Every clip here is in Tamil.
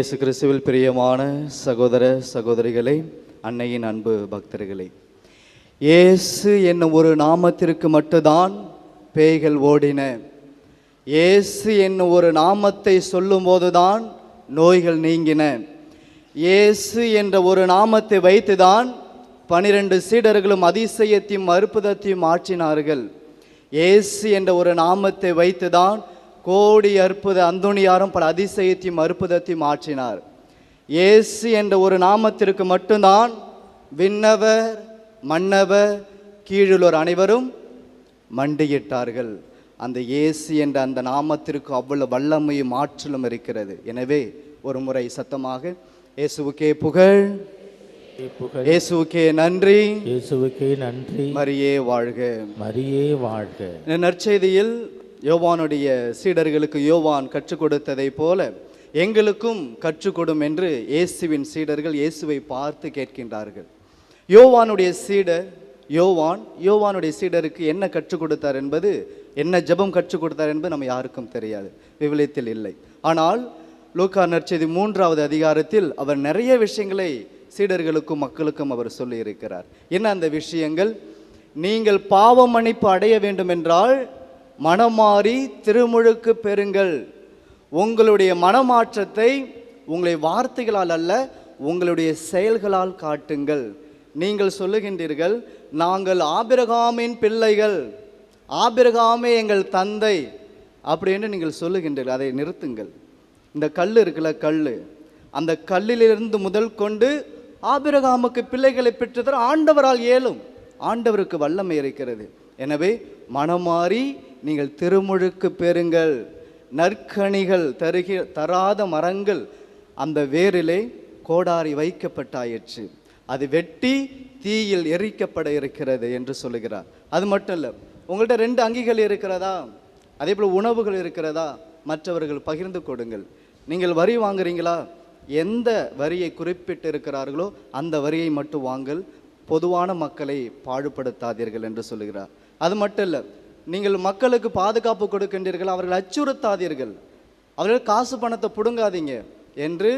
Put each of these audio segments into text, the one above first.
இயேசு கிறிஸ்துவில் பிரியமான சகோதர சகோதரிகளை அன்னையின் அன்பு பக்தர்களே. இயேசு என்னும் ஒரு நாமத்திற்கு மட்டும்தான் பேய்கள் ஓடின. இயேசு என்னும் ஒரு நாமத்தை சொல்லும்போதுதான் நோய்கள் நீங்கின. இயேசு என்ற ஒரு நாமத்தை வைத்துதான் பனிரெண்டு சீடர்களும் அதிசயத்தையும் அற்புதத்தையும் ஆற்றினார்கள். இயேசு என்ற ஒரு நாமத்தை வைத்துதான் கோடி அற்புத அந்தோணியாரும் பல அதிசயத்தையும் அற்புதத்தையும் ஆற்றினார். இயேசு என்ற ஒரு நாமத்திற்கு மட்டும்தான் விண்ணவர் மன்னவர் கீழுள்ளோர் அனைவரும் மண்டியிட்டார்கள். அந்த இயேசு என்ற அந்த நாமத்திற்கு அவ்வளவு வல்லமையும் ஆற்றலும் இருக்கிறது. எனவே ஒரு முறை சத்தமாக இயேசுவுக்கே புகழ் இயேசுவுக்கே நன்றி இயேசுவுக்கே நன்றி மரியே வாழ்க. மரியே வாழ்க. நற்செய்தியில் யோவானுடைய சீடர்களுக்கு யோவான் கற்றுக் கொடுத்ததை போல எங்களுக்கும் கற்றுக்கொடும் என்று இயேசுவின் சீடர்கள் இயேசுவை பார்த்து கேட்கின்றார்கள். யோவானுடைய சீடர் யோவான் யோவானுடைய சீடருக்கு என்ன கற்றுக் கொடுத்தார் என்பது என்ன ஜெபம் கற்றுக் கொடுத்தார் என்பது நம்ம யாருக்கும் தெரியாது விவிலியத்தில் இல்லை. ஆனால் லூக்கா நற்செய்தி மூன்றாவது அதிகாரத்தில் அவர் நிறைய விஷயங்களை சீடர்களுக்கும் மக்களுக்கும் அவர் சொல்லியிருக்கிறார். என்ன அந்த விஷயங்கள்? நீங்கள் பாவ மன்னிப்பு அடைய வேண்டும் என்றால் மனமாறி திருமுழுக்கு பெறுங்கள். உங்களுடைய மனமாற்றத்தை உங்களை வார்த்தைகளால் அல்ல உங்களுடைய செயல்களால் காட்டுங்கள். நீங்கள் சொல்லுகின்றீர்கள் நாங்கள் ஆபிரகாமின் பிள்ளைகள். ஆபிரகாமே எங்கள் தந்தை. அப்படின்னு நீங்கள் சொல்லுகின்றீர்கள். அதை நிறுத்துங்கள். இந்த கல் இருக்குல்ல கல் அந்த கல்லிலிருந்து முதல் கொண்டு ஆபிரகாமுக்கு பிள்ளைகளை பெற்றுத்தர ஆண்டவரால் இயலும். ஆண்டவருக்கு வல்லமை இருக்கிறது. எனவே மனமாறி நீங்கள் திருமுழுக்கு பெறுங்கள். நற்கனிகள் தருகி தராத மரங்கள் அந்த வேரிலே கோடாரி வைக்கப்பட்டாயிற்று. அது வெட்டி தீயில் எரிக்கப்பட இருக்கிறது என்று சொல்லுகிறார். அது மட்டும் இல்லை உங்கள்கிட்ட ரெண்டு அங்கிகள் இருக்கிறதா? அதே போல் உணவுகள் இருக்கிறதா? மற்றவர்கள் பகிர்ந்து கொடுங்கள். நீங்கள் வரி வாங்குறீங்களா? எந்த வரியை குறிப்பிட்டு இருக்கிறார்களோ அந்த வரியை மட்டும் வாங்கல். பொதுவான மக்களை பாடுபடுத்தாதீர்கள் என்று சொல்லுகிறார். அது மட்டும் இல்லை நீங்கள் மக்களுக்கு பாதுகாப்பு கொடுக்கின்றீர்கள் அவர்கள் அச்சுறுத்தாதீர்கள். அவர்கள் காசு பணத்தை பிடுங்காதீங்க என்று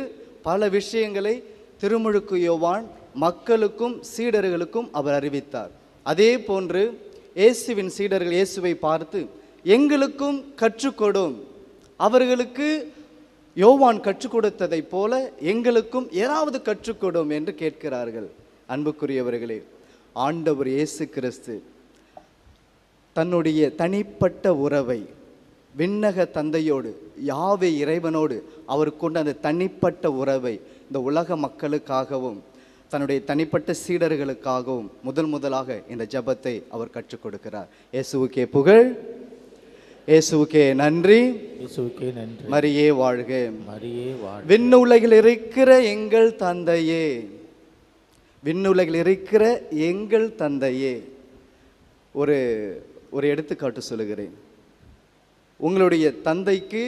பல விஷயங்களை திருமுழுக்கு யோவான் மக்களுக்கும் சீடர்களுக்கும் அவர் அறிவித்தார். அதே போன்று இயேசுவின் சீடர்கள் இயேசுவை பார்த்து எங்களுக்கும் கற்றுக்கொடும் அவர்களுக்கு யோவான் கற்றுக் கொடுத்ததைப் போல எங்களுக்கும் ஏதாவது கற்றுக்கொடும் என்று கேட்கிறார்கள். அன்புக்குரியவர்களே ஆண்டவர் இயேசு கிறிஸ்து தன்னுடைய தனிப்பட்ட உறவை விண்ணக தந்தையோடு யாவை இறைவனோடு அவர் கொண்ட அந்த தனிப்பட்ட உறவை இந்த உலக மக்களுக்காகவும் தன்னுடைய தனிப்பட்ட சீடர்களுக்காகவும் முதல் முதலாக இந்த ஜெபத்தை அவர் கற்றுக் கொடுக்கிறார். இயேசுவுக்கே புகழ் இயேசுவுக்கே நன்றி. இயேசுவுக்கே நன்றி. மரியே வாழ்க. மரியே வாழ்க. விண்ணுலகில் இருக்கிற எங்கள் தந்தையே விண்ணுலகில் இருக்கிற எங்கள் தந்தையே. ஒரு ஒரு எடுத்துக்காட்டு சொல்லுகிறேன். உங்களுடைய தந்தைக்கு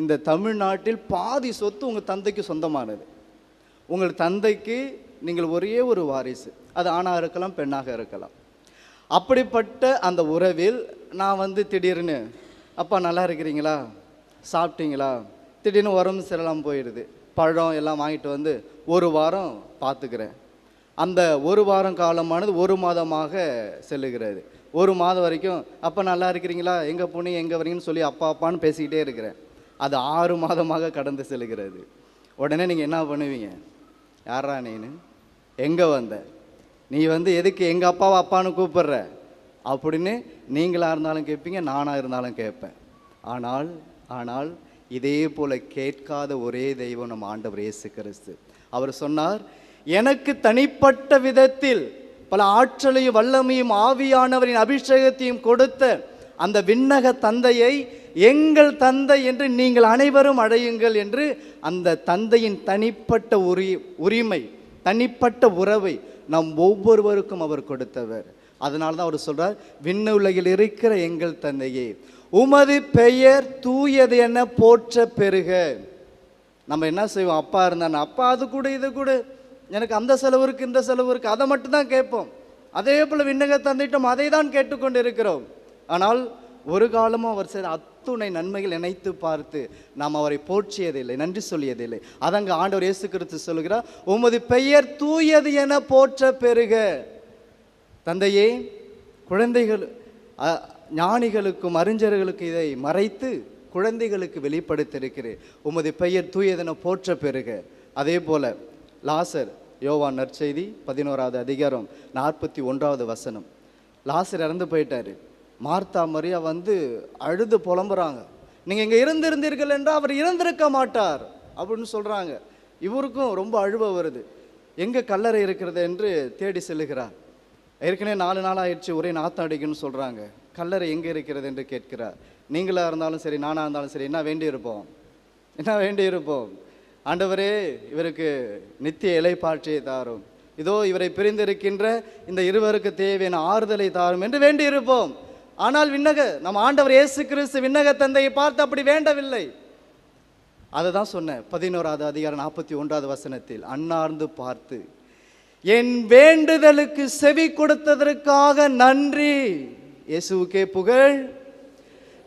இந்த தமிழ்நாட்டில் பாதி சொத்து உங்கள் தந்தைக்கு சொந்தமானது. உங்கள் தந்தைக்கு நீங்கள் ஒரே ஒரு வாரிசு. அது ஆணாக இருக்கலாம் பெண்ணாக இருக்கலாம். அப்படிப்பட்ட அந்த உறவில் நான் வந்து திடீர்னு அப்பா நல்லா இருக்கிறீங்களா? சாப்பிட்டீங்களா? திடீர்னு உடம்பு சரியில்லாமல் போயிடுது. பழம் எல்லாம் வாங்கிட்டு வந்து ஒரு வாரம் பார்த்துக்கிறேன். அந்த ஒரு வாரம் காலமானது ஒரு மாதமாக செல்லுகிறது. ஒரு மாதம் வரைக்கும் அப்போ நல்லா இருக்கிறீங்களா? எங்கே போனீங்க எங்கே வரீங்கன்னு சொல்லி அப்பா அப்பான்னு பேசிக்கிட்டே இருக்கிறேன். அது ஆறு மாதமாக கடந்து செல்கிறது. உடனே நீங்கள் என்ன பண்ணுவீங்க? யாரா நீனு? எங்கே வந்த? நீ வந்து எதுக்கு எங்கள் அப்பாவை அப்பான்னு கூப்பிடுற? அப்படின்னு நீங்களாக இருந்தாலும் கேட்பீங்க நானாக இருந்தாலும் கேட்பேன். ஆனால் ஆனால் இதே போல் கேட்காத ஒரே தெய்வம் நம்ம ஆண்டவர் இயேசு கிறிஸ்து. அவர் சொன்னார் எனக்கு தனிப்பட்ட விதத்தில் பல ஆற்றலையும் வல்லமையும் ஆவியானவரின் அபிஷேகத்தையும் கொடுத்த அந்த விண்ணக தந்தையை எங்கள் தந்தை என்று நீங்கள் அனைவரும் அழையுங்கள் என்று அந்த தந்தையின் தனிப்பட்ட உரி உரிமை தனிப்பட்ட உறவை நம் ஒவ்வொருவருக்கும் அவர் கொடுத்தவர். அதனால தான் அவர் சொல்கிறார் விண்ணுலகில் இருக்கிற எங்கள் தந்தையே உமது பெயர் தூயது என போற்ற பெருக நம்ம என்ன செய்வோம்? அப்பா இருந்தான் அப்பா அது கூட இது கூட. எனக்கு அந்த செலவு இந்த செலவு அதை மட்டும்தான் கேட்போம். அதே போல் விண்ணக தந்திட்டம் அதை தான் கேட்டுக்கொண்டு இருக்கிறோம் ஆனால் ஒரு காலமும் அவர் செய்த அத்துணை நன்மைகள் நினைத்து பார்த்து நாம் அவரை போற்றியதில்லை நன்றி சொல்லியதில்லை. அதங்க ஆண்டவர் இயேசு கிறிஸ்து சொல்கிறார் உமது பெயர் தூயது என போற்ற பெருக தந்தையே குழந்தைகள் ஞானிகளுக்கும் அறிஞர்களுக்கும் இதை மறைத்து குழந்தைகளுக்கு வெளிப்படுத்தியிருக்கிறேன். உமது பெயர் தூயதென போற்ற பெருக அதே போல் லாசர் யோவான் நற்செய்தி பதினோராவது அதிகாரம் நாற்பத்தி ஒன்றாவது வசனம். லாசர் இறந்து போயிட்டார். மார்த்தா மரியா வந்து அழுது புலம்புறாங்க. நீங்கள் இங்கே இருந்திருந்தீர்கள் என்றால் அவர் இறந்திருக்க மாட்டார் அப்படின்னு சொல்கிறாங்க இவருக்கும் ரொம்ப அழுவ வருது. எங்கே கல்லறை இருக்கிறது? என்று தேடி செல்லுகிறார். ஏற்கனவே நாலு நாள் ஆயிடுச்சு ஒரே நாத்தம் அடிக்குன்னு சொல்கிறாங்க கல்லறை எங்கே இருக்கிறது? என்று கேட்கிறார். நீங்களாக இருந்தாலும் சரி நானாக இருந்தாலும் சரி என்ன வேண்டி இருப்போம் என்ன வேண்டி இருப்போம் ஆண்டவரே இவருக்கு நித்திய இலைப்பாட்சியை தாரும். இதோ இவரை பிரிந்திருக்கின்ற இந்த இருவருக்கு தேவையான ஆறுதலை தாரும் என்று வேண்டியிருப்போம். ஆனால் விண்ணக நம்ம ஆண்டவர் இயேசு கிறிஸ்து விண்ணக தந்தையை பார்த்து அப்படி வேண்டவில்லை. அதை தான் சொன்னேன் பதினோராவது அதிகாரம் நாற்பத்தி ஒன்றாவது வசனத்தில் அன்னார்ந்து பார்த்து என் வேண்டுதலுக்கு செவி கொடுத்ததற்காக நன்றி. இயேசுக்கே புகழ்.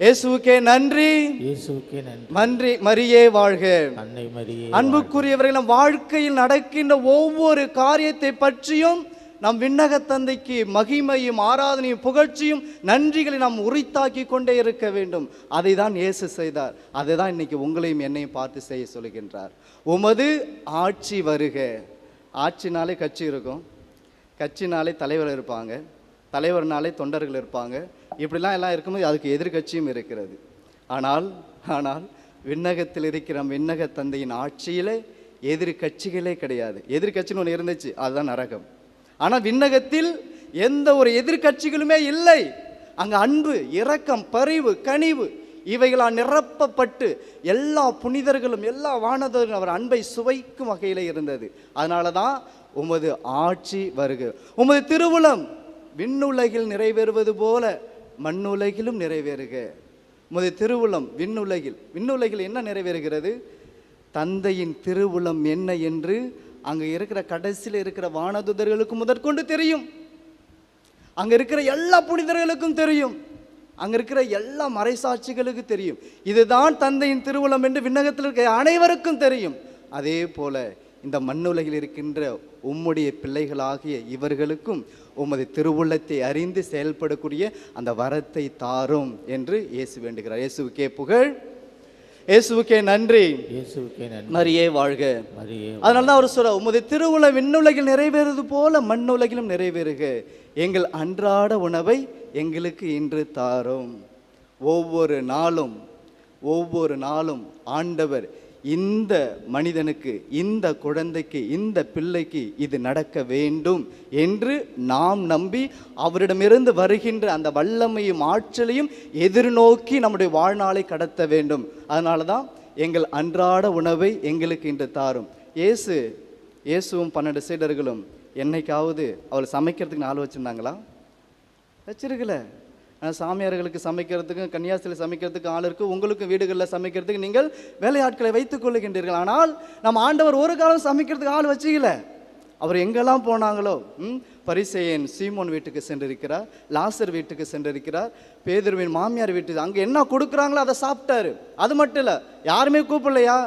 இயேசுவுக்கே நன்றி. இயேசுவுக்கே நன்றி. மன்றி மரியே வாழ்க. அன்னை மரியே அன்புக்குரியவர்கள் வாழ்க்கையில் நடக்கின்ற ஒவ்வொரு காரியத்தை பற்றியும் நம் விண்ணக தந்தைக்கு மகிமையும் ஆராதனையும் புகழ்ச்சியும் நன்றிகளை நாம் உரித்தாக்கி கொண்டே இருக்க வேண்டும். அதை தான் இயேசு செய்தார். அதை தான் இன்னைக்கு உங்களையும் என்னையும் பார்த்து செய்ய சொல்கின்றார். உமது ஆட்சி வருக. ஆட்சினாலே கட்சி இருக்கும். கட்சினாலே தலைவர் இருப்பாங்க. தலைவர்னாலே தொண்டர்கள் இருப்பாங்க. இப்படிலாம் எல்லாம் இருக்கும்போது அதுக்கு எதிர்க்கட்சியும் இருக்கிறது. ஆனால் ஆனால் விண்ணகத்தில் இருக்கிற விண்ணக தந்தையின் ஆட்சியிலே எதிர்க்கட்சிகளே கிடையாது. எதிர்க்கட்சின்னு ஒன்று இருந்துச்சு அதுதான் நரகம். ஆனால் விண்ணகத்தில் எந்த ஒரு எதிர்க்கட்சிகளுமே இல்லை. அங்கே அன்பு இரக்கம் பரிவு கனிவு இவைகளால் நிரப்பப்பட்டு எல்லா புனிதர்களும் எல்லா வானதர்களும் அவர் அன்பை சுவைக்கும் வகையில் இருந்தது. அதனால தான் உமது ஆட்சி வருக. உமது திருவுளம் விண்ணுலகில் நிறைவேறுவது போல மண்ணுலகிலும் நிறைவேறுக. முதல் திருவுளம் விண்ணுலகில். விண்ணுலகில் என்ன நிறைவேறுகிறது? தந்தையின் திருவுளம் என்ன என்று அங்கே இருக்கிற கடைசியில் இருக்கிற வானதுதர்களுக்கு முதற்கொண்டு தெரியும். அங்கே இருக்கிற எல்லா புனிதர்களுக்கும் தெரியும். அங்கே இருக்கிற எல்லா மறைசாட்சிகளுக்கு தெரியும். இதுதான் தந்தையின் திருவுளம் என்று விண்ணகத்தில் இருக்கிற அனைவருக்கும் தெரியும். அதே போல இந்த மண்ணுலகில் இருக்கின்ற உம்முடைய பிள்ளைகளாகிய இவர்களுக்கும் உமது திருவுள்ளத்தை அறிந்து செயல்படக்கூடிய அந்த வரத்தை தாரும் என்று இயேசு வேண்டுகிறார். இயேசுவுக்கே புகழ். இயேசுவுக்கே நன்றி. மரியே வாழ்க. அதனால தான் அவர் சொல்ற உமது திருவுள விண்ணுலகில் நிறைவேறுவது போல மண்ணுலகிலும் நிறைவேறுக. எங்கள் அன்றாட உணவை எங்களுக்கு இன்று தாரும். ஒவ்வொரு நாளும் ஒவ்வொரு நாளும் ஆண்டவர் இந்த மனிதனுக்கு இந்த குழந்தைக்கு இந்த பிள்ளைக்கு இது நடக்க வேண்டும் என்று நாம் நம்பி அவரிடமிருந்து வருகின்ற அந்த வல்லமையும் ஆற்றலையும் எதிர்நோக்கி நம்முடைய வாழ்நாளை கடத்த வேண்டும். அதனால தான் எங்கள் அன்றாட உணவை எங்களுக்கு இன்று தாரும். இயேசு இயேசுவும் பன்னெண்டு சீடர்களும் என்னைக்காவது அவள் சமைக்கிறதுக்கு நாள் வச்சுருந்தாங்களா? வச்சிருக்கல. சாமியார்களுக்கு சமைக்கிறதுக்கும் கன்னியாஸ்திரியில் சமைக்கிறதுக்கு ஆள் இருக்குது உங்களுக்கும் வீடுகளில் சமைக்கிறதுக்கு நீங்கள் வேலையாட்களை வைத்துக் கொள்ளுகின்றீர்கள். ஆனால் நம்ம ஆண்டவர் ஒரு காலம் சமைக்கிறதுக்கு ஆள் வச்சுக்கல. அவர் எங்கெல்லாம் போனாங்களோ ம் பரிசேயன் சீமோன் வீட்டுக்கு சென்றிருக்கிறார் லாசர் வீட்டுக்கு சென்றிருக்கிறார் பேதுருவின் மாமியார் வீட்டுக்கு. அங்கே என்ன கொடுக்குறாங்களோ அதை சாப்பிட்டாரு. அது மட்டும் இல்லை யாருமே கூப்பிடலையா?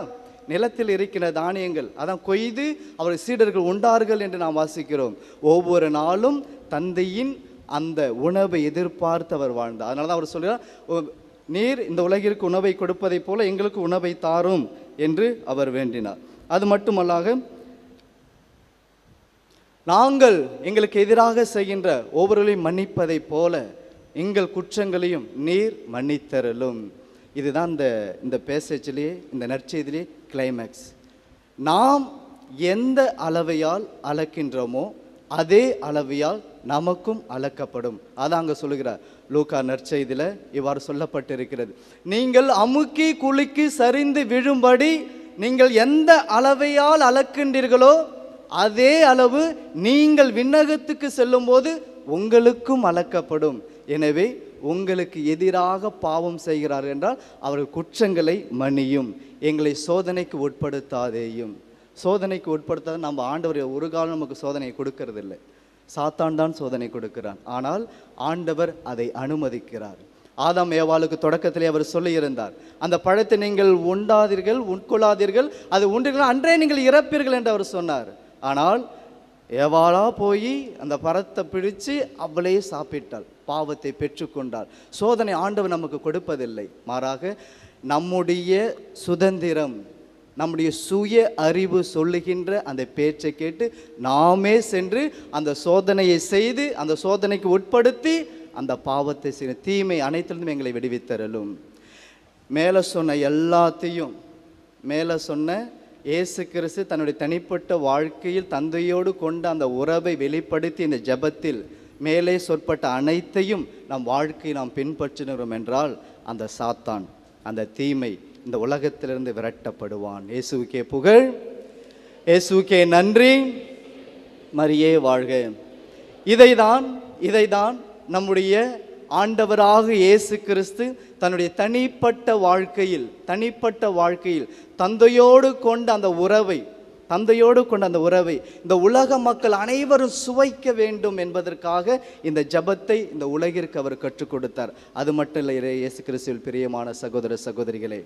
நிலத்தில் இருக்கிற தானியங்கள் அதான் கொய்து அவர் சீடர்கள் உண்டார்கள் என்று நாம் வாசிக்கிறோம். ஒவ்வொரு நாளும் தந்தையின் அந்த உணவை எதிர்பார்த்து அவர் வாழ்ந்தார். அதனால தான் அவர் சொல்கிறார் "ஓ- நீர் இந்த உலகிற்கு உணவை கொடுப்பதைப் போல எங்களுக்கு உணவை தாரும் என்று அவர் வேண்டினார். அது மட்டுமல்லாக நாங்கள் எங்களுக்கு எதிராக செய்கின்ற ஒவ்வொருவரையும் மன்னிப்பதைப் போல எங்கள் குற்றங்களையும் நீர் மன்னித்தரலும் இதுதான் இந்த இந்த பேசேஜிலேயே இந்த நற்செய்திலே கிளைமேக்ஸ் நாம் எந்த அளவையால் அளக்கின்றோமோ அதே அளவையால் நமக்கும் அளக்கப்படும். அதான் அங்கே சொல்லுகிறார். லூக்கா நற்செய்தியில் இவ்வாறு சொல்லப்பட்டிருக்கிறது. நீங்கள் அமுக்கி குலுக்கி சரிந்து விழும்படி நீங்கள் எந்த அளவையால் அளக்கின்றீர்களோ அதே அளவு நீங்கள் விண்ணகத்துக்கு செல்லும்போது உங்களுக்கும் அளக்கப்படும். எனவே உங்களுக்கு எதிராக பாவம் செய்கிறார் என்றால் அவர்கள் குற்றங்களை மணியும் எங்களை சோதனைக்கு உட்படுத்தாதேயும். சோதனைக்கு உட்படுத்தாத நம்ம ஆண்டவர் ஒரு காலம் நமக்கு சோதனையை கொடுக்கறதில்லை. சாத்தான் தான் சோதனை கொடுக்கிறான். ஆனால் ஆண்டவர் அதை அனுமதிக்கிறார். ஆதாம் ஏவாளுக்கு தொடக்கத்திலே அவர் சொல்லியிருந்தார் அந்த பழத்தை நீங்கள் உண்டாதீர்கள் உட்கொள்ளாதீர்கள் அது உண்டீர்கள் அன்றே நீங்கள் இறப்பீர்கள் என்று அவர் சொன்னார். ஆனால் ஏவாளா போய் அந்த பழத்தை பிடித்து அவளே சாப்பிட்டாள் பாவத்தை பெற்றுக்கொண்டாள். சோதனை ஆண்டவர் நமக்கு கொடுப்பதில்லை. மாறாக நம்முடைய சுதந்திரம் நம்முடைய சுய அறிவு சொல்லுகின்ற அந்த பேச்சை கேட்டு நாமே சென்று அந்த சோதனையை செய்து அந்த சோதனைக்கு உட்படுத்தி அந்த பாவத்தை செய்ய தீமை அனைத்திலிருந்தும் எங்களை விடுவித்தரலும் மேலே சொன்ன எல்லாத்தையும் மேலே சொன்ன இயேசு கிறிஸ்து தன்னுடைய தனிப்பட்ட வாழ்க்கையில் தந்தையோடு கொண்ட அந்த உறவை வெளிப்படுத்தி இந்த ஜெபத்தில் மேலே சொற்பட்ட அனைத்தையும் நம் வாழ்க்கையை நாம் பின்பற்றினோம் என்றால் அந்த சாத்தான் அந்த தீமை இந்த உலகத்திலிருந்து விரட்டப்படுவான். இயேசுக்கே புகழ். இயேசுக்கே நன்றி. மரியே வாழ்க. இதைதான் இதைதான் நம்முடைய ஆண்டவராக இயேசு கிறிஸ்து தன்னுடைய தனிப்பட்ட வாழ்க்கையில் தனிப்பட்ட வாழ்க்கையில் தந்தையோடு கொண்ட அந்த உறவை தந்தையோடு கொண்ட அந்த உறவை இந்த உலக மக்கள் அனைவரும் சுவைக்க வேண்டும் என்பதற்காக இந்த ஜபத்தை இந்த உலகிற்கு அவர் கற்றுக் கொடுத்தார். அது மட்டும் இல்லை இயேசு கிறிஸ்துவில் பிரியமான சகோதர சகோதரிகளே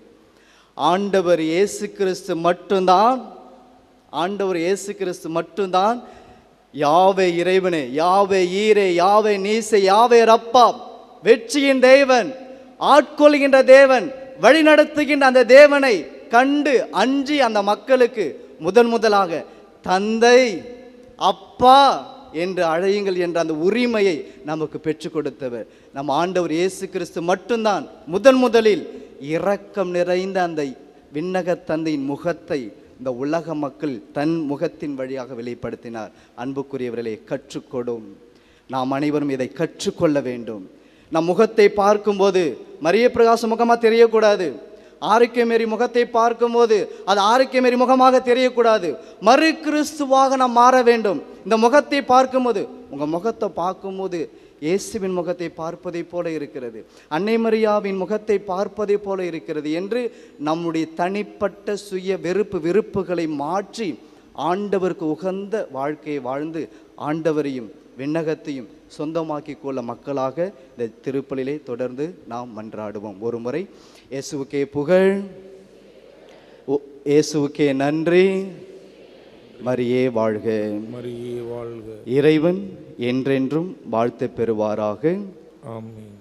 ஆண்டவர் இயேசு கிறிஸ்து மட்டும்தான் ஆண்டவர் இயேசு கிறிஸ்து மட்டும்தான் யாவே இறைவனே யாவே ஈரே யாவே நீசே யாவே ரப்பா வெற்றியின் தேவன் ஆட்கொள்கின்ற தேவன் வழிநடத்துகின்ற அந்த தேவனை கண்டு அஞ்சி அந்த மக்களுக்கு முதன் முதலாக தந்தை அப்பா என்று அழையுங்கள் என்ற அந்த உரிமையை நமக்கு பெற்றுக் கொடுத்தவர். நம் ஆண்டவர் இயேசு கிறிஸ்து மட்டும்தான் முதன் முதலில் இரக்கம் நிறைந்த அந்த விண்ணக தந்தையின் முகத்தை இந்த உலக மக்கள் தன் முகத்தின் வழியாக வெளிப்படுத்தினார். அன்புக்குரியவர்களே கற்றுக்கொடும். நாம் அனைவரும் இதை கற்றுக்கொள்ள வேண்டும். நம் முகத்தை பார்க்கும்போது மரிய பிரகாச முகமாக தெரியக்கூடாது. ஆரோக்கியமேறி முகத்தை பார்க்கும்போது அது ஆரோக்கியமேறி முகமாக தெரியக்கூடாது. மறு கிறிஸ்துவாக நாம் மாற வேண்டும். இந்த முகத்தை பார்க்கும்போது உங்கள் முகத்தை பார்க்கும்போது இயேசுவின் முகத்தை பார்ப்பதை போல இருக்கிறது. அன்னை மரியாவின் முகத்தை பார்ப்பதை போல இருக்கிறது என்று நம்முடைய தனிப்பட்ட சுய வெறுப்பு வெறுப்புகளை மாற்றி ஆண்டவருக்கு உகந்த வாழ்க்கையை வாழ்ந்து ஆண்டவரையும் விண்ணகத்தையும் சொந்தமாக்கி கொள்ள மக்களாக இந்த திருப்பலிலே தொடர்ந்து நாம் மன்றாடுவோம். ஒரு முறை இயேசுவுக்கே புகழ். ஓ- இயேசுவுக்கே நன்றி. மரியே வாழ்க. மரியே வாழ்க. இறைவன் என்றென்றும் வாழ்த்து பெறுவாராக. ஆமென்.